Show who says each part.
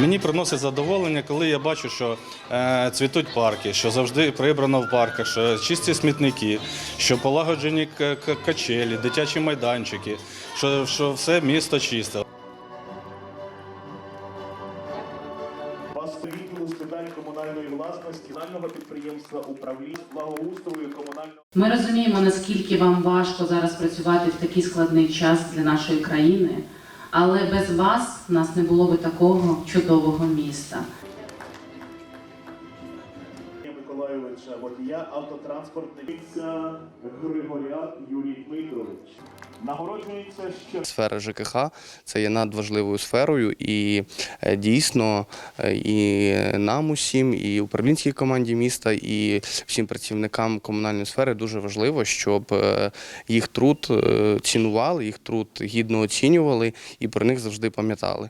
Speaker 1: Мені приносить задоволення, коли я бачу, що е, цвітуть парки, що завжди прибрано в парках, що чисті смітники, що полагоджені качелі, дитячі майданчики, що, що все місто чисте.
Speaker 2: Комунальної власності, комунального підприємства управління благоустрою комунального.
Speaker 3: Ми розуміємо, наскільки вам важко зараз працювати в такий складний час для нашої країни, але без вас в нас не було би такого чудового міста.
Speaker 2: Миколайовича водія автотранспортний Григоряк Юрій Дмитрович. Нагороджується
Speaker 4: Сфера ЖКХ це є надважливою сферою, і е, дійсно е, і нам усім, і управлінській команді міста, і всім працівникам комунальної сфери дуже важливо, щоб е, їх труд цінували, їх труд гідно оцінювали і про них завжди пам'ятали.